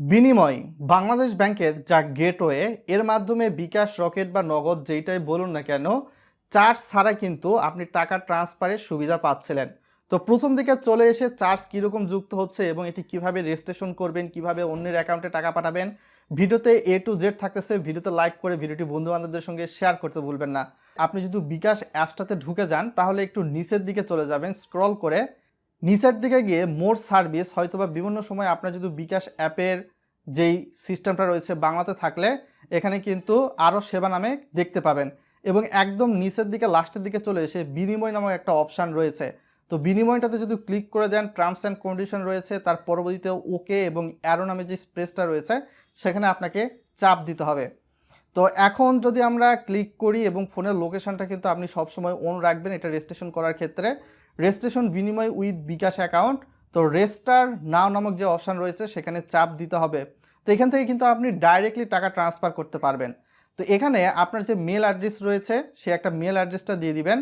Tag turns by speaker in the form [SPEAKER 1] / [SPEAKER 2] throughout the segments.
[SPEAKER 1] বিনিময়। বাংলাদেশ ব্যাংকের যা গেটওয়ে, এর মাধ্যমে বিকাশ রকেট বা নগদ যেইটাই বলুন না কেন, চার্জ ছাড়া কিন্তু আপনি টাকা ট্রান্সফারের সুবিধা পাচ্ছিলেন। তো প্রথম দিকে চলে এসে চার্জ কীরকম যুক্ত হচ্ছে এবং এটি কীভাবে রেজিস্ট্রেশন করবেন, কীভাবে অন্যের অ্যাকাউন্টে টাকা পাঠাবেন, ভিডিওতে এ টু জেড থাকতেছে, ভিডিওতে লাইক করে ভিডিওটি বন্ধু বান্ধবদের সঙ্গে শেয়ার করতে ভুলবেন না। আপনি যদি বিকাশ অ্যাপসটাতে ঢুকে যান, তাহলে একটু নিচের দিকে চলে যাবেন, স্ক্রল করে নিচের দিকে গিয়ে মোর সার্ভিস হয়তোবা বিভিন্ন সময় আপনার যদি বিকাশ অ্যাপের যেই সিস্টেমটা রয়েছে বাংলাতে থাকলে, এখানে কিন্তু আরও সেবা নামে দেখতে পাবেন। এবং একদম নিচের দিকে, লাস্টের দিকে চলে এসে বিনিময় নামক একটা অপশান রয়েছে। তো বিনিময়টাতে যদি ক্লিক করে দেন, টার্মস অ্যান্ড কন্ডিশন রয়েছে, তার পরবর্তীতে ওকে এবং অ্যারো নামে যে স্প্রেসটা রয়েছে, সেখানে আপনাকে চাপ দিতে হবে। তো এখন যদি আমরা ক্লিক করি এবং ফোনের লোকেশনটা কিন্তু আপনি সবসময় অন রাখবেন, এটা রেজিস্ট্রেশন করার ক্ষেত্রে। রেজিস্ট্রেশন বিনিময় উইথ বিকাশ অ্যাকাউন্ট। তো রেজিস্টার নাও নামক যে অপশান রয়েছে, সেখানে চাপ দিতে হবে। তো এখান থেকে কিন্তু আপনি ডাইরেক্টলি টাকা ট্রান্সফার করতে পারবেন। তো এখানে আপনার যে মেল অ্যাড্রেস রয়েছে, সে একটা মেল অ্যাড্রেসটা দিয়ে দিবেন।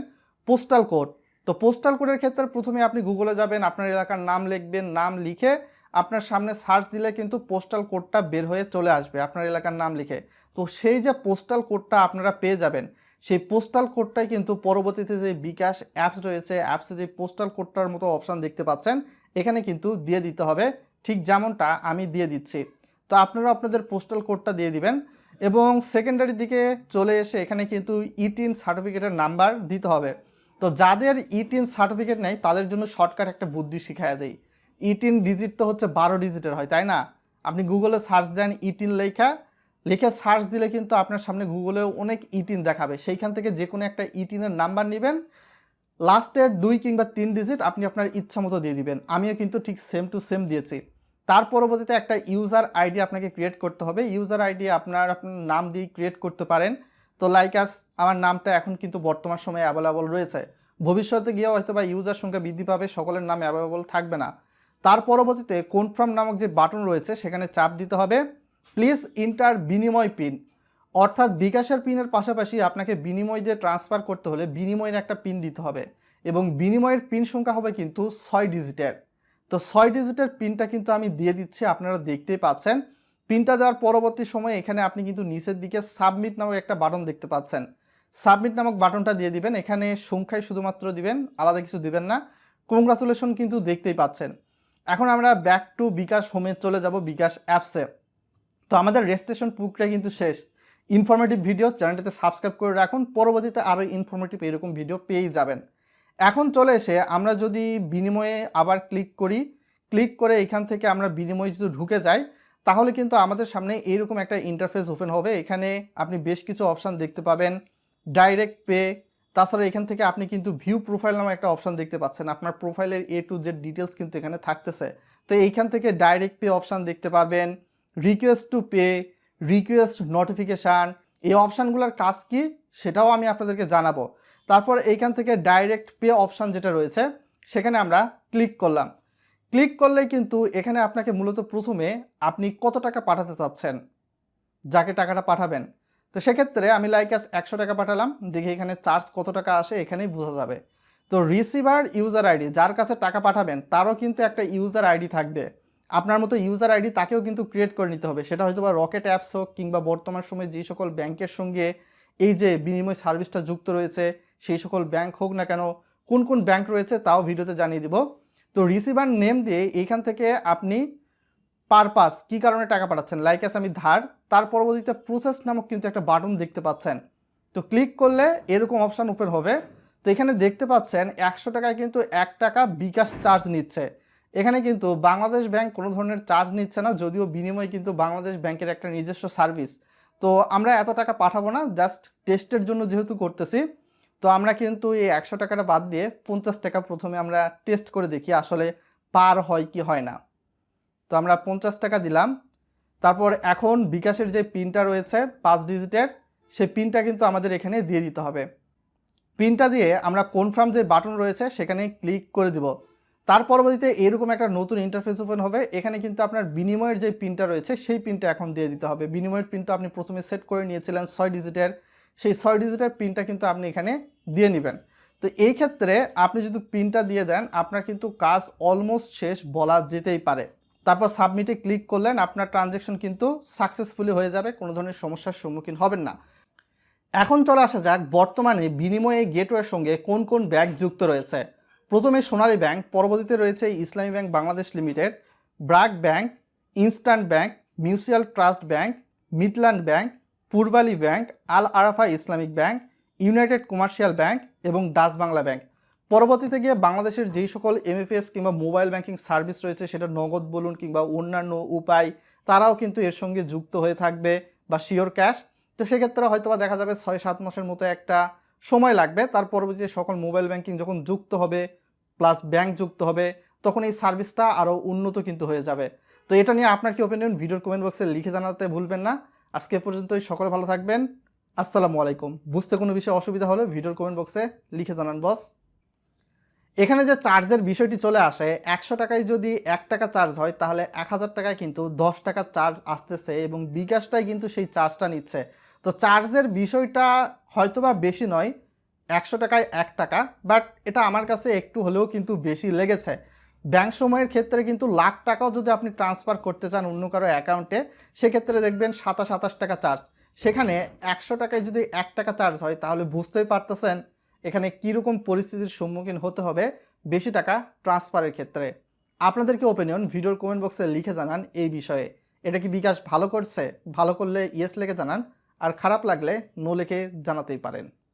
[SPEAKER 1] পোস্টাল কোড তো পোস্টাল কোডের ক্ষেত্রে প্রথমে আপনি গুগলে যাবেন, আপনার এলাকার নাম লিখবেন, নাম লিখে আপনার সামনে সার্চ দিলে কিন্তু পোস্টাল কোডটা বের হয়ে চলে আসবে আপনার এলাকার নাম লিখে। তো সেই যে পোস্টাল কোডটা আপনারা পেয়ে যাবেন সেই পোস্টাল কোডটাই কিন্তু পরবর্তীতে যে বিকাশ অ্যাপস রয়েছে অ্যাপসে যে পোস্টাল কোডটার মতো অপশান দেখতে পাচ্ছেন, এখানে কিন্তু দিয়ে দিতে হবে। ঠিক যেমনটা আমি দিয়ে দিচ্ছি। তো আপনারা আপনাদের পোস্টাল কোডটা দিয়ে দিবেন এবং সেকেন্ডারি দিকে চলে এসে এখানে কিন্তু ইটিন সার্টিফিকেটের নাম্বার দিতে হবে। তো যাদের ইটিন সার্টিফিকেট নেই, তাদের জন্য শর্টকাট একটা বুদ্ধি শিখাইয়া দেই। ইটিন ডিজিট তো হচ্ছে বারো ডিজিটের হয়, তাই না? আপনি গুগলে সার্চ দেন ইটিন লেখা লিখে সার্চ দিলে কিন্তু আপনার সামনে গুগলেও অনেক ইটিন দেখাবে। সেইখান থেকে যে কোনো একটা ইটিনের নাম্বার নেবেন, লাস্টের দুই কিংবা তিন ডিজিট আপনি আপনার ইচ্ছা মতো দিয়ে দিবেন। আমিও কিন্তু ঠিক সেম টু সেম দিয়েছি। তার পরবর্তীতে একটা ইউজার আইডি আপনাকে ক্রিয়েট করতে হবে। ইউজার আইডি আপনার আপনার নাম দিয়ে ক্রিয়েট করতে পারেন। তো লাইক আস আমার নামটা এখন কিন্তু বর্তমান সময়ে অ্যাভেলেবল রয়েছে। ভবিষ্যতে গিয়ে হয়তো বা ইউজার সংখ্যা বৃদ্ধি পাবে, সকলের নাম অ্যাভেলেবল থাকবে না। তার পরবর্তীতে কনফার্ম নামক যে বাটন রয়েছে, সেখানে চাপ দিতে হবে। প্লিজ ইন্টার বিনিময় পিন। অর্থাৎ বিকাশের পিনের পাশাপাশি আপনাকে বিনিময় দিয়ে ট্রান্সফার করতে হলে বিনিময়ের একটা পিন দিতে হবে এবং বিনিময়ের পিন সংখ্যা হবে কিন্তু ছয় ডিজিটের। তো ছয় ডিজিটের পিনটা কিন্তু আমি দিয়ে দিচ্ছি, আপনারা দেখতেই পাচ্ছেন। পিনটা দেওয়ার পরবর্তী সময়ে এখানে আপনি কিন্তু নিচের দিকে সাবমিট নামক একটা বাটন দেখতে পাচ্ছেন। সাবমিট নামক বাটনটা দিয়ে দিবেন, এখানে সংখ্যায় শুধুমাত্র দিবেন, আলাদা কিছু দিবেন না। কংগ্রাচুলেশন কিন্তু দেখতেই পাচ্ছেন। এখন আমরা ব্যাক টু বিকাশ হোমে চলে যাব, বিকাশ অ্যাপসে তো আমাদের রেজিস্ট্রেশন প্রক্রিয়া কিন্তু শেষ। ইনফরমেটিভ ভিডিও চ্যানেলটাতে সাবস্ক্রাইব করে রাখুন, পরবর্তীতে আরও ইনফরমেটিভ এরকম ভিডিও পেয়েই যাবেন। এখন চলে এসে আমরা যদি বিনিময়ে আবার ক্লিক করি ক্লিক করে এখান থেকে আমরা বিনিময়ে যদি ঢুকে যাই, তাহলে কিন্তু আমাদের সামনে এইরকম একটা ইন্টারফেস ওপেন হবে। এখানে আপনি বেশ কিছু অপশান দেখতে পাবেন ডাইরেক্ট পে তাছাড়া এখান থেকে আপনি কিন্তু ভিউ প্রোফাইল নামে একটা অপশান দেখতে পাচ্ছেন। আপনার প্রোফাইলের এ টু জেড ডিটেলস কিন্তু এখানে থাকতেছে। তো এইখান থেকে ডাইরেক্ট পে অপশান দেখতে পাবেন request to pay request notification এই অপশানগুলোর কাজ কি সেটাও আমি আপনাদেরকে জানাব। তারপর এইখান থেকে ডাইরেক্ট পে অপশান যেটা রয়েছে, সেখানে আমরা ক্লিক করলাম। ক্লিক করলেই কিন্তু এখানে আপনাকে মূলত প্রথমে আপনি কত টাকা পাঠাতে চাচ্ছেন, যাকে টাকাটা পাঠাবেন। তো সেক্ষেত্রে আমি লাইক আস একশো টাকা পাঠালাম, দেখি এখানে চার্জ কত টাকা আসে, এখানেই বোঝা যাবে। তো রিসিভার ইউজার আইডি যার কাছে টাকা পাঠাবেন, তারও কিন্তু একটা ইউজার আইডি থাকবে। আপনার মতো ইউজার আইডি তাকেও কিন্তু ক্রিয়েট করে নিতে হবে। সেটা হয়তো বা রকেট অ্যাপস হোক কিংবা বর্তমান সময়ে যে সকল ব্যাংকের সঙ্গে এই যে বিনিময় সার্ভিসটা যুক্ত রয়েছে, সেই সকল ব্যাংক হোক না কেন, কোন কোন ব্যাংক রয়েছে তাও ভিডিওতে জানিয়ে দিব। তো রিসিভার নেম দিয়ে এইখান থেকে আপনি পারপাস কী কারণে টাকা পাঠাচ্ছেন? লাইক আস আমি ধার, তার পরবর্তীতে প্রসেস নামক কিন্তু একটা বাটন দেখতে পাচ্ছেন। তো ক্লিক করলে এরকম অপশান ওপেন হবে। তো এখানে দেখতে পাচ্ছেন একশো টাকায় কিন্তু এক টাকা বিকাশ চার্জ নিচ্ছে। এখানে কিন্তু বাংলাদেশ ব্যাংক কোনো ধরনের চার্জ নিচ্ছে না, যদিও বিনিময়ে কিন্তু বাংলাদেশ ব্যাংকের একটা নিজস্ব সার্ভিস তো আমরা এত টাকা পাঠাবো না জাস্ট টেস্টের জন্য যেহেতু করতেছি, তো আমরা কিন্তু এই একশো টাকাটা বাদ দিয়ে পঞ্চাশ টাকা প্রথমে আমরা টেস্ট করে দেখি আসলে পার হয় কি হয় না। তো আমরা পঞ্চাশ টাকা দিলাম, তারপর এখন বিকাশের যে পিনটা রয়েছে পাঁচ ডিজিটের সেই পিনটা কিন্তু আমাদের এখানে দিয়ে দিতে হবে। পিনটা দিয়ে আমরা কনফার্ম যে বাটন রয়েছে, সেখানে ক্লিক করে দিব। তার পরবর্তীতে এরকম একটা নতুন ইন্টারফেস ওপেন হবে। এখানে কিন্তু আপনার বিনিময়ের যে পিনটা রয়েছে, সেই পিনটা এখন দিয়ে দিতে হবে। বিনিময়ের পিনটা আপনি প্রথমে সেট করে নিয়েছিলেন ছয় ডিজিটের সেই ছয় ডিজিটের পিনটা কিন্তু আপনি এখানে দিয়ে নেবেন। তো এই ক্ষেত্রে আপনি যদি পিনটা দিয়ে দেন, আপনার কিন্তু কাজ অলমোস্ট শেষ, বলা যেতেই পারে। তারপর সাবমিটে ক্লিক করলেন, আপনার ট্রানজ্যাকশন কিন্তু সাকসেসফুলি হয়ে যাবে, কোনো ধরনের সমস্যার সম্মুখীন হবেন না। এখন চলে আসা যাক, বর্তমানে বিনিময়ে গেটওয়ের সঙ্গে কোন কোন ব্যাগ যুক্ত রয়েছে। প্রথমে সোনালী ব্যাংক, পরবর্তীতে রয়েছে Islami Bank Bangladesh Limited, BRAC Bank, instant bank, Mutual Trust Bank, Midland Bank, Pubali Bank, Al Arafah Islamic Bank, United Commercial Bank এবং ডাচ বাংলা ব্যাংক। পরবর্তীতে গিয়ে বাংলাদেশের যেই সকল এমএফএস কিংবা মোবাইল ব্যাংকিং সার্ভিস রয়েছে, সেটা নগদ বলুন কিংবা অন্যান্য উপায়, তারাও কিন্তু এর সঙ্গে যুক্ত হয়ে থাকবে বা শিওর ক্যাশ। তো সেক্ষেত্রে হয়তোবা দেখা যাবে ছয় সাত মাসের মতো একটা সময় লাগবে। তার পরবর্তীতে সকল মোবাইল ব্যাংকিং যখন যুক্ত হবে, প্লাস ব্যাংক যুক্ত হবে, তখন এই সার্ভিসটা আরও উন্নত কিন্তু হয়ে যাবে। তো এটা নিয়ে আপনার কি ওপিনিয়ন ভিডিওর কমেন্ট বক্সে লিখে জানাতে ভুলবেন না। আজকে পর্যন্তই। সকলে ভালো থাকবেন। আসসালামু আলাইকুম। বুঝতে কোনো বিষয়ে অসুবিধা হলে ভিডিওর কমেন্ট বক্সে লিখে জানান বস এখানে যে চার্জের বিষয়টি চলে আসে, একশো টাকায় যদি এক টাকা চার্জ হয়, তাহলে এক হাজার টাকায় কিন্তু দশ টাকা চার্জ আসতেছে এবং বিকাশটাই কিন্তু সেই চার্জটা নিচ্ছে। তো চার্জের বিষয়টা হয়তোবা বেশি নয়, একশো টাকায় এক টাকা, বাট এটা আমার কাছে একটু হলেও কিন্তু বেশি লেগেছে। ব্যাংক সময়ের ক্ষেত্রে কিন্তু লাখ টাকাও যদি আপনি ট্রান্সফার করতে চান অন্য কারও অ্যাকাউন্টে, সেক্ষেত্রে দেখবেন সাতাশ সাতাশ টাকা চার্জ। সেখানে একশো টাকায় যদি এক টাকা চার্জ হয়, তাহলে বুঝতেই পারতেছেন এখানে কীরকম পরিস্থিতির সম্মুখীন হতে হবে বেশি টাকা ট্রান্সফারের ক্ষেত্রে। আপনাদের কি ওপিনিয়ন ভিডিওর কমেন্ট বক্সে লিখে জানান এই বিষয়ে। এটা কি বিকাশ ভালো করছে? ভালো করলে ইয়েস লিখে জানান। আর খারাপ লাগলে নো লিখে জানাতেই পারেন।